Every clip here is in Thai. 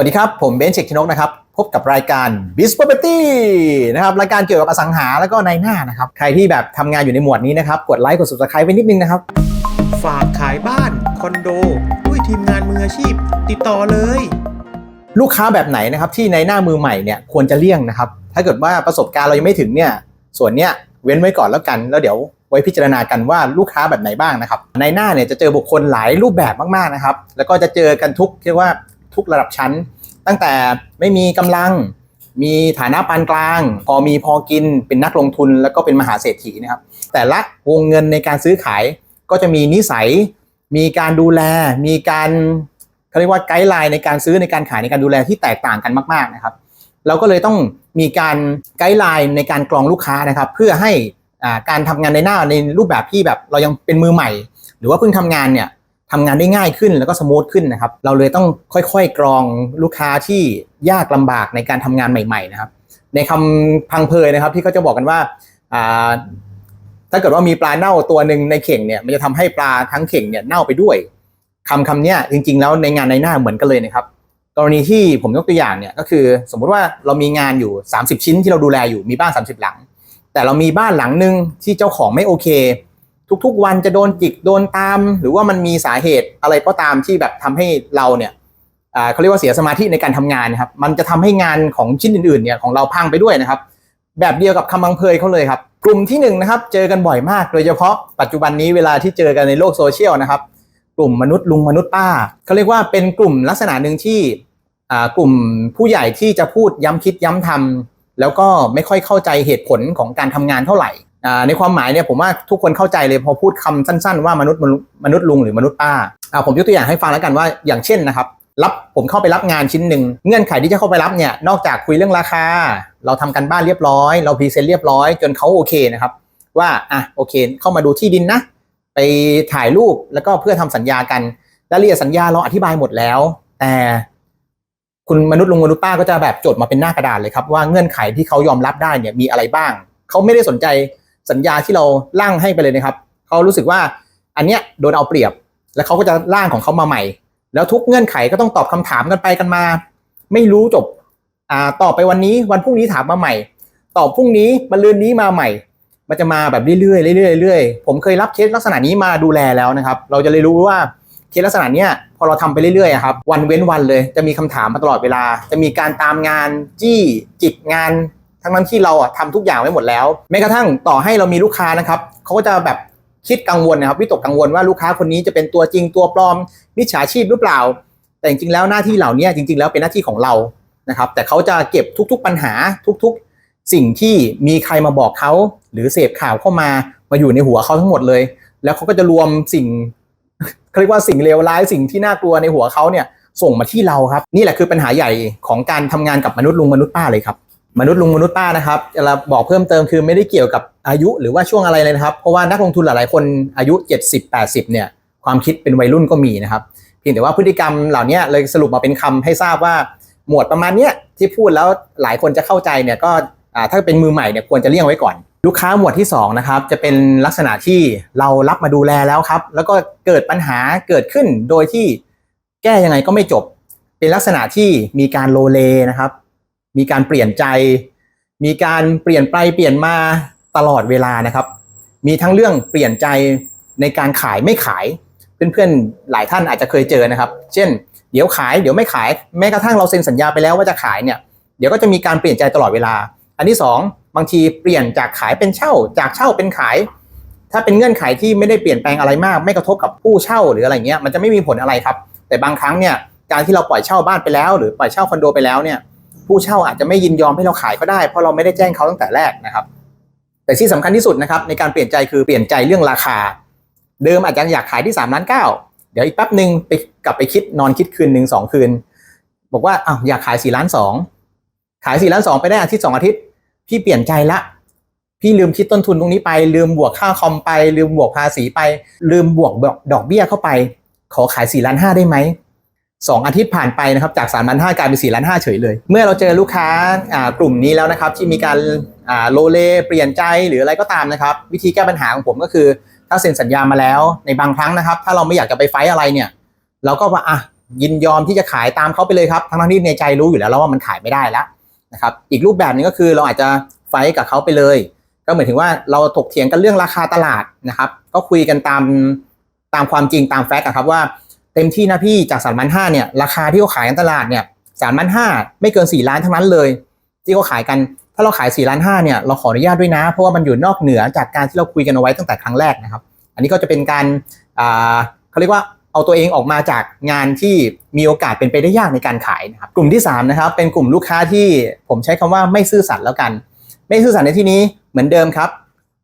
วัสดีครับ ผมเบนซ์เชกชนกนะครับ พบกับรายการ b i z Property นะครับ รายการเกี่ยวกับอสังหาแล้วก็ในหน้านะครับ ใครที่แบบทำงานอยู่ในหมวดนี้นะครับ กดไลค์กด subscribe ไว้นิดนึงนะครับ ฝากขายบ้าน คอนโด ด้วยทีมงานมืออาชีพ ติดต่อเลย ลูกค้าแบบไหนนะครับ ที่ในหน้ามือใหม่เนี่ยควรจะเลี่ยงนะครับ ถ้าเกิดว่าประสบการณ์เรายังไม่ถึงเนี่ยส่วนเนี้ยเว้นไว้ก่อนแล้วกัน แล้วเดี๋ยวไว้พิจารณากันว่าลูกค้าแบบไหนบ้างนะครับ ในหน้าเนี่ยจะเจอบุคคลหลายรูปแบบมากๆนะครับ แล้วก็จะเจอกันทุกเรียกว่า ทุกระดับชั้น ตั้งแต่ไม่มีกำลัง มีฐานะปานกลาง พอมีพอกินเป็นนักลงทุนแล้วก็เป็นมหาเศรษฐีนะครับ แต่ละวงเงินในการซื้อขายก็จะมีนิสัย มีการดูแล มีการเขาเรียกว่าไกด์ไลน์ในการซื้อในการขายในการดูแลที่แตกต่างกันมาก ๆนะครับ เราก็เลยต้องมีการไกด์ไลน์ในการกรองลูกค้านะครับ เพื่อให้การทำงานในหน้าในรูปแบบที่แบบเรายังเป็นมือใหม่ หรือว่าเพิ่งทำงานเนี่ย ทำงานได้ง่ายขึ้นแล้วก็สมูทขึ้นนะครับ เราเลยต้องค่อยๆกรองลูกค้าที่ยากลำบากในการทำงานใหม่ๆนะครับ ในคำพังเพยนะครับที่เขาจะบอกกันว่าถ้าเกิดว่ามีปลาเน่าตัวหนึ่งในเข่งเนี่ยมันจะทำให้ปลาทั้งเข่งเนี่ยเน่าไปด้วยคำคำเนี้ยจริงๆ แล้วในงานในหน้าเหมือนกันเลยนะครับกรณีที่ผมยกตัวอย่างเนี่ยก็คือ สมมุติว่าเรามีงานอยู่ 30 ชิ้นที่เราดูแลอยู่มีบ้าน 30 หลัง แต่เรามีบ้านหลังหนึ่งที่เจ้าของไม่โอเค ทุกๆ วันจะโดนจิกโดนตาม หรือว่ามันมีสาเหตุอะไรก็ตามที่แบบทำให้เราเนี่ยเขาเรียกว่าเสียสมาธิในการทำงานนะครับ มันจะทำให้งานของชิ้นอื่นๆเนี่ยของเราพังไปด้วยนะครับ แบบเดียวกับคำบังเพยเขาเลยครับ กลุ่มที่หนึ่งนะครับเจอกันบ่อยมาก โดยเฉพาะปัจจุบันนี้เวลาที่เจอกันในโลกโซเชียลนะครับ กลุ่มมนุษย์ลุงมนุษย์ป้าเขาเรียกว่าเป็นกลุ่มลักษณะหนึ่งที่กลุ่มผู้ใหญ่ที่จะพูดย้ำคิดย้ำทำแล้วก็ไม่ค่อยเข้าใจเหตุผลของการทำงานเท่าไหร่ ในความหมายเนี่ยผมว่าทุกคนเข้าใจเลยพอพูดคำสั้น ๆ ว่ามนุษย์มนุษย์ลุงหรือมนุษย์ป้าผมยกตัวอย่างให้ฟังแล้วกันว่าอย่างเช่นนะครับรับผมเข้าไปรับงานชิ้นหนึ่งเงื่อนไขที่จะเข้าไปรับเนี่ยนอกจากคุยเรื่องราคา เราทำกันบ้านเรียบร้อย เราพรีเซนต์เรียบร้อยจนเขาโอเคนะครับ ว่าอะโอเค เข้ามาดูที่ดินนะ ไปถ่ายรูปแล้วก็เพื่อทำสัญญากันรายละเอียดสัญญาเราอธิบายหมดแล้ว แต่คุณมนุษย์ลุงมนุษย์ป้าก็จะแบบจดมาเป็นหน้ากระดาษเลยครับว่าเงื่อนไขที่เขายอมรับได้เนี่ยมีอะไรบ้าง เขาไม่ได้สนใจ สัญญาที่เราร่างให้ไปเลยนะครับเขารู้สึกว่าอันเนี้ยโดนเอาเปรียบ แล้วเขาก็จะร่างของเขามาใหม่ แล้วทุกเงื่อนไขก็ต้องตอบคำถามกันไปกันมา ไม่รู้จบอ่าตอบไปวันนี้วันพรุ่งนี้ถามมาใหม่ ตอบพรุ่งนี้มะรืนนี้มาใหม่ มันจะมาแบบเรื่อยๆเรื่อยๆเรื่อยๆผมเคยรับเคสลักษณะนี้มาดูแลแล้วนะครับ เราจะเลยรู้ว่าเคสลักษณะเนี้ยพอเราทำไปเรื่อยๆครับวันเว้นวันเลย จะมีคำถามมาตลอดเวลา จะมีการตามงานจี้จิกงาน ทั้งนั้นที่เราอะทำทุกอย่างไว้หมดแล้วแม้กระทั่งต่อให้เรามีลูกค้านะครับเขาก็จะแบบคิดกังวลนะครับวิตกกังวลว่าลูกค้าคนนี้จะเป็นตัวจริงตัวปลอมมิจฉาชีพหรือเปล่า แต่จริงๆแล้วหน้าที่เหล่านี้จริง ๆ แล้วเป็นหน้าที่ของเรานะครับแต่เขาจะเก็บทุก ๆปัญหาทุกๆ สิ่งที่มีใครมาบอกเขาหรือเสพข่าวเข้ามามาอยู่ในหัวเขาทั้งหมดเลย แล้วเขาก็จะรวมสิ่งเขาเรียกว่าสิ่งเลวร้ายสิ่งที่น่ากลัวในหัวเขาเนี่ยส่งมาที่เราครับ นี่แหละคือปัญหาใหญ่ของการทำงานกับมนุษย์ลุงมนุษย์ป้าเลยครับ มนุษย์ลุงมนุษย์ป้านะครับจะบอกเพิ่มเติมคือไม่ได้เกี่ยวกับอายุหรือว่าช่วงอะไรเลยนะครับ เพราะว่านักลงทุนหลายๆคนอายุ 70 80 เนี่ย ความคิดเป็นวัยรุ่นก็มีนะครับ เพียงแต่ว่าพฤติกรรมเหล่านี้เลยสรุปมาเป็นคำให้ทราบว่าหมวดประมาณเนี้ยที่พูดแล้วหลายคนจะเข้าใจเนี่ยก็ถ้าเป็นมือใหม่เนี่ยควรจะเลี่ยงไว้ก่อน ลูกค้าหมวดที่2นะครับจะเป็นลักษณะที่เรารับมาดูแลแล้วครับ แล้วก็เกิดปัญหาเกิดขึ้นโดยที่แก้ยังไงก็ไม่จบ เป็นลักษณะที่มีการโลเลนะครับ มีการเปลี่ยนใจ มีการเปลี่ยนไปเปลี่ยนมาตลอดเวลานะครับ มีทั้งเรื่องเปลี่ยนใจในการขายไม่ขาย เพื่อนๆหลายท่านอาจจะเคยเจอนะครับ เช่น เดี๋ยวขายเดี๋ยวไม่ขายแม้กระทั่งเราเซ็นสัญญาไปแล้วว่าจะขายเนี่ยเดี๋ยวก็จะมีการเปลี่ยนใจตลอดเวลา อันที่สองบางทีเปลี่ยนจากขายเป็นเช่า จากเช่าเป็นขาย ถ้าเป็นเงื่อนไขที่ไม่ได้เปลี่ยนแปลงอะไรมาก ไม่กระทบกับผู้เช่าหรืออะไรเงี้ยมันจะไม่มีผลอะไรครับ แต่บางครั้งเนี่ยการที่เราปล่อยเช่าบ้านไปแล้ว หรือปล่อยเช่าคอนโดไปแล้วเนี่ย ผู้เช่าอาจจะไม่ยินยอมให้เราขายก็ได้ เพราะเราไม่ได้แจ้งเขาตั้งแต่แรกนะครับ แต่ที่สำคัญที่สุดนะครับในการเปลี่ยนใจคือเปลี่ยนใจเรื่องราคา เดิมอาจจะอยากขายที่3ล้านเก้าเดี๋ยวอีกแป๊บหนึ่งไปกลับไปคิดนอนคิดคืนหนึ่งสองคืน บอกว่าอ้าวอยากขาย4ล้านสองขาย4ล้านสองไปได้อาทิตย์สองอาทิตย์ พี่เปลี่ยนใจละพี่ลืมคิดต้นทุนตรงนี้ไป ลืมบวกค่าคอมไป ลืมบวกภาษีไป ลืมบวกดอกเบี้ยเข้าไป ขอขาย4ล้านห้าได้ไหม สองอาทิตย์ผ่านไปนะครับจาก3ล้านห้ากลายเป็น4ล้านห้าเฉยเลย เมื่อเราเจอลูกค้าากลุ่มนี้แล้วนะครับที่มีการาโลเลเปลี่ยนใจหรืออะไรก็ตามนะครับ วิธีแก้ปัญหาของผมก็คือ ถ้าเซ็นสัญญามาแล้วในบางครั้งนะครับ ถ้าเราไม่อยากจะไปไฟอะไรเนี่ยเราก็ว่าอะยินยอมที่จะขายตามเขาไปเลยครับ ทั้งที่ในใจรู้อยู่แล้วว่ามันขายไม่ได้แล้วนะครับอีกรูปแบบหนึงก็คือเราอาจจะไฟกับเขาไปเลย ก็เหมายถึงว่าเราถกเถียงกันเรื่องราคาตลาดนะครับ ก็คุยกันตามตามความจริงตามแฟกต์ครับว่า เต็มที่นะพี่จากสามพันห้าเนี่ยราคาที่เขาขายกันตลาดเนี่ยสามพันห้าไม่เกินสี่ล้านทั้งนั้นเลย ที่เขาขายกันถ้าเราขายสี่ล้านห้าเนี่ยเราขออนุญาตด้วยนะ เพราะว่ามันอยู่นอกเหนือจากการที่เราคุยกันเอาไว้ตั้งแต่ครั้งแรกนะครับ อันนี้ก็จะเป็นการอ่าเขาเรียกว่าเอาตัวเองออกมาจากงานที่มีโอกาสเป็นไปได้ยากในการขายนะครับกลุ่มที่สามนะครับเป็นกลุ่มลูกค้าที่ผมใช้คำว่าไม่ซื่อสัตย์แล้วกัน ไม่ซื่อสัตย์ในที่นี้เหมือนเดิมครับ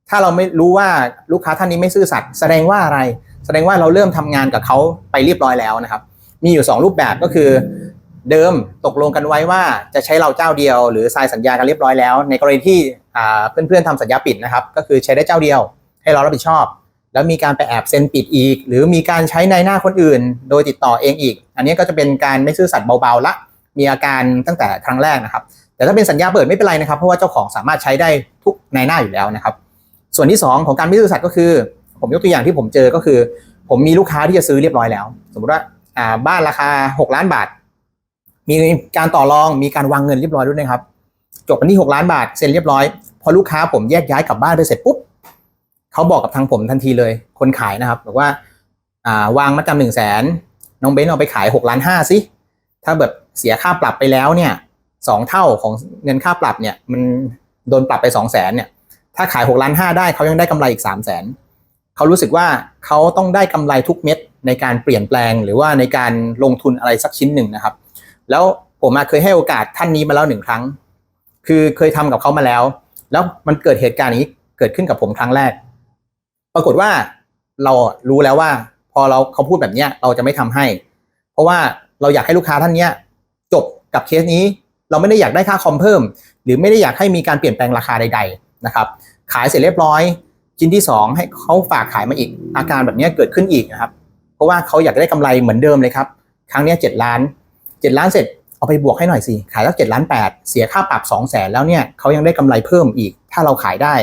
ถ้าเราไม่รู้ว่าลูกค้าท่านนี้ไม่ซื่อสัตย์แสดงว่าอะไร แสดงว่าเราเริ่มทำงานกับเขาไปเรียบร้อยแล้วนะครับ มีอยู่ 2 รูปแบบก็คือ เดิมตกลงกันไว้ว่าจะใช้เราเจ้าเดียว หรือทรายสัญญากันเรียบร้อยแล้ว ในกรณีที่เพื่อนๆทำสัญญาปิดนะครับ ก็คือใช้ได้เจ้าเดียว ให้เรารับผิดชอบ แล้วมีการไปแอบเซ็นปิดอีก หรือมีการใช้ในหน้าคนอื่น โดยติดต่อเองอีก อันนี้ก็จะเป็นการไม่ซื่อสัตย์เบาๆละ มีอาการตั้งแต่ครั้งแรกนะครับ แต่ถ้าเป็นสัญญาเปิดไม่เป็นไรนะครับ เพราะว่าเจ้าของสามารถใช้ได้ทุกในหน้าอยู่แล้วนะครับ ส่วนที่ 2 ของการไม่ซื่อสัตย์ก็คือ ผมยกตัวอย่างที่ผมเจอก็คือ ผมมีลูกค้าที่จะซื้อเรียบร้อยแล้ว สมมติว่าอ่าบ้านราคา 6 ล้านบาท มีการต่อรองมีการวางเงินเรียบร้อยด้วยนะครับ จบกันที่ 6 ล้านบาทเซ็นเรียบร้อย พอลูกค้าผมแยกย้ายกลับบ้านไปเสร็จปุ๊บเขาบอกกับทางผมทันทีเลย คนขายนะครับบอกว่าอ่าวางมาจำหนึ่งแสนน้องเบนเอาไปขาย6ล้านห้าสิถ้าแบบเสียค่าปรับไปแล้วเนี่ยสองเท่าของเงินค่าปรับเนี่ยมันโดนปรับไป2 0 0แสนเนี่ยถ้าขาย6ล้านห้าได้เขายังได้กำไรอีก3 0 0แสน เขารู้สึกว่าเขาต้องได้กำไรทุกเม็ดในการเปลี่ยนแปลง หรือว่าในการลงทุนอะไรสักชิ้นหนึ่งนะครับ แล้วผมอะเคยให้โอกาสท่านนี้มาแล้วหนึ่งครั้ง คือเคยทำกับเขามาแล้ว แล้วมันเกิดเหตุการณ์นี้เกิดขึ้นกับผมครั้งแรก ปรากฏว่าเรารู้แล้วว่า พอเราเขาพูดแบบเนี้ยเราจะไม่ทำให้ เพราะว่าเราอยากให้ลูกค้าท่านเนี้ยจบกับเคสนี้ เราไม่ได้อยากได้ค่าคอมเพิ่ม หรือไม่ได้อยากให้มีการเปลี่ยนแปลงราคาใด ๆนะครับ ขายเสร็จเรียบร้อย ชิ้นที่ 2 ให้เขาฝากขายมาอีก อาการแบบนี้เกิดขึ้นอีกนะครับ เพราะว่าเขาอยากได้กำไรเหมือนเดิมเลยครับ ครั้งนี้เจ็ดล้านเจ็ดล้านเสร็จเอาไปบวกให้หน่อยสิขายแล้วเจ็ดล้านแปดเสียค่าปรับสองแสนแล้วเนี่ยเขายังได้กำไรเพิ่มอีก ถ้าเราขายได้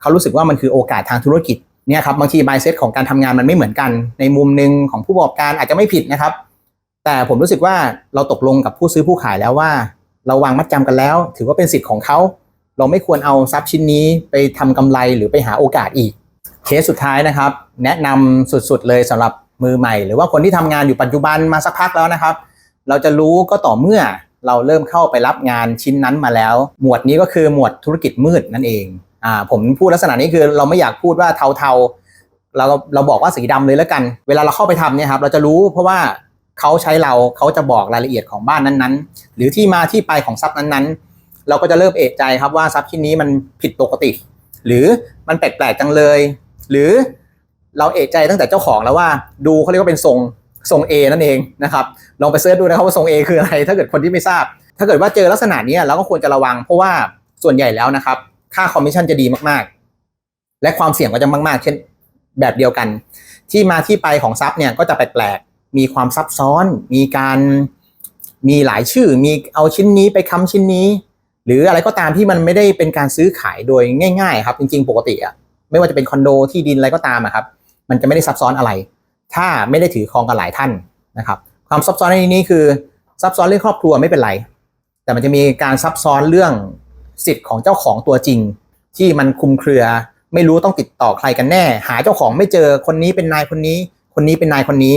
เขารู้สึกว่ามันคือโอกาสทางธุรกิจเนี่ยครับบางทีบายเซตของการทำงานมันไม่เหมือนกัน ในมุมหนึ่งของผู้ประกอบการอาจจะไม่ผิดนะครับ แต่ผมรู้สึกว่าเราตกลงกับผู้ซื้อผู้ขายแล้วว่า เราวางมัดจำกันแล้ว ถือว่าเป็นสิทธิ์ของเขา เราไม่ควรเอาทรัพย์ชิ้นนี้ไปทำกำไรหรือไปหาโอกาสอีก เคสสุดท้ายนะครับ แนะนำสุดๆเลยสำหรับมือใหม่ หรือว่าคนที่ทำงานอยู่ปัจจุบันมาสักพักแล้วนะครับ เราจะรู้ก็ต่อเมื่อเราเริ่มเข้าไปรับงานชิ้นนั้นมาแล้ว หมวดนี้ก็คือหมวดธุรกิจมืดนั่นเองอ่าผมพูดลักษณะนี้คือเราไม่อยากพูดว่าเทาๆเราเราบอกว่าสีดำเลยแล้วกัน เวลาเราเข้าไปทำเนี่ยครับเราจะรู้เพราะว่าเขาใช้เราเขาจะบอกรายละเอียดของบ้านนั้นๆ หรือที่มาที่ไปของทรัพย์นั้นๆ เราก็จะเริ่มเอะใจครับว่าทรัพย์ชิ้นนี้มันผิดปกติ หรือมันแปลกๆจังเลย หรือเราเอะใจตั้งแต่เจ้าของแล้วว่า ดูเขาเรียกว่าเป็นทรงทรง A นั่นเองนะครับลองไปเสิร์ชดูนะครับว่าทรง A คืออะไรถ้าเกิดคนที่ไม่ทราบ ถ้าเกิดว่าเจอลักษณะนี้เราก็ควรจะระวัง เพราะว่าส่วนใหญ่แล้วนะครับ ค่าคอมมิชชั่นจะดีมากๆ และความเสี่ยงก็จะมาก ๆ เช่นแบบเดียวกัน ที่มาที่ไปของทรัพย์เนี่ยก็จะแปลกๆมีความซับซ้อน มีการมีหลายชื่อ มีเอาชิ้นนี้ไปค้ำชิ้นนี้ หรืออะไรก็ตามที่มันไม่ได้เป็นการซื้อขายโดยง่ายๆครับจริงๆ ปกติอะไม่ว่าจะเป็นคอนโดที่ดินอะไรก็ตามอะครับมันจะไม่ได้ซับซ้อนอะไร ถ้าไม่ได้ถือครองกันหลายท่านนะครับความซับซ้อนในที่นี้คือซับซ้อนเรื่องครอบครัวไม่เป็นไร แต่มันจะมีการซับซ้อนเรื่องสิทธิ์ของเจ้าของตัวจริง ที่มันคุมเครือไม่รู้ต้องติดต่อใครกันแน่ หาเจ้าของไม่เจอคนนี้เป็นนายคนนี้ คนนี้เป็นนายคนนี้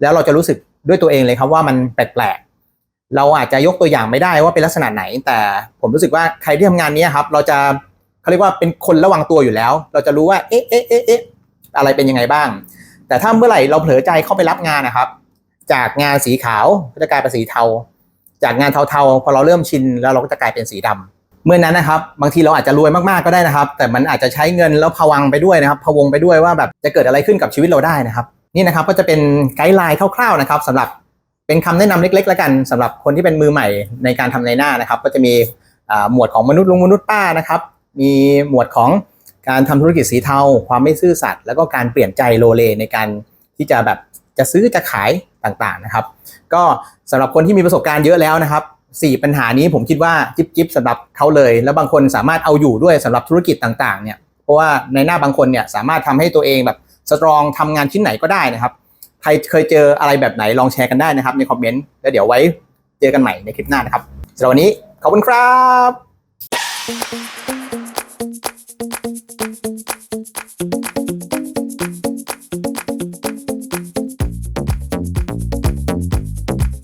แล้วเราจะรู้สึกด้วยตัวเองเลยครับว่ามันแปลกๆ เราอาจจะยกตัวอย่างไม่ได้ว่าเป็นลักษณะไหน แต่ผมรู้สึกว่าใครที่ทำงานนี้ครับ เราจะเขาเรียกว่าเป็นคนระวังตัวอยู่แล้ว เราจะรู้ว่าเอ๊ะเอ๊ะเอ๊ะเอ๊ะอะไรเป็นยังไงบ้าง แต่ถ้าเมื่อไหร่เราเผลอใจเข้าไปรับงานนะครับ จากงานสีขาวก็จะกลายเป็นสีเทา จากงานเทาๆพอเราเริ่มชินแล้วเราก็จะกลายเป็นสีดำเมื่อนั้นนะครับบางทีเราอาจจะรวยมากๆก็ได้นะครับ แต่มันอาจจะใช้เงินแล้วพะวังไปด้วยนะครับพะวงไปด้วยว่าแบบจะเกิดอะไรขึ้นกับชีวิตเราได้นะครับ นี่นะครับก็จะเป็นไกด์ไลน์คร่าวๆนะครับสำหรับ เป็นคำแนะนำเล็กๆแล้วกันสำหรับคนที่เป็นมือใหม่ในการทำในหน้านะครับ ก็จะมีหมวดของมนุษย์ลุงมนุษย์ป้านะครับ มีหมวดของการทำธุรกิจสีเทา ความไม่ซื่อสัตย์แล้วก็การเปลี่ยนใจโลเลในการที่จะแบบจะซื้อจะขายต่างๆนะครับ ก็สำหรับคนที่มีประสบการณ์เยอะแล้วนะครับสี่ปัญหานี้ผมคิดว่าจิ๊บจิบสำหรับเขาเลย แล้วบางคนสามารถเอาอยู่ด้วยสำหรับธุรกิจต่างๆเนี่ยเพราะว่าในหน้าบางคนเนี่ยสามารถทำให้ตัวเองแบบสตรองทำงานชิ้นไหนก็ได้นะครับ ใครเคยเจออะไรแบบไหนลองแชร์กันได้นะครับในคอมเมนต์แล้วเดี๋ยวไว้เจอกันใหม่ในคลิปหน้านะครับสำหรับวันนี้ขอบคุณครับ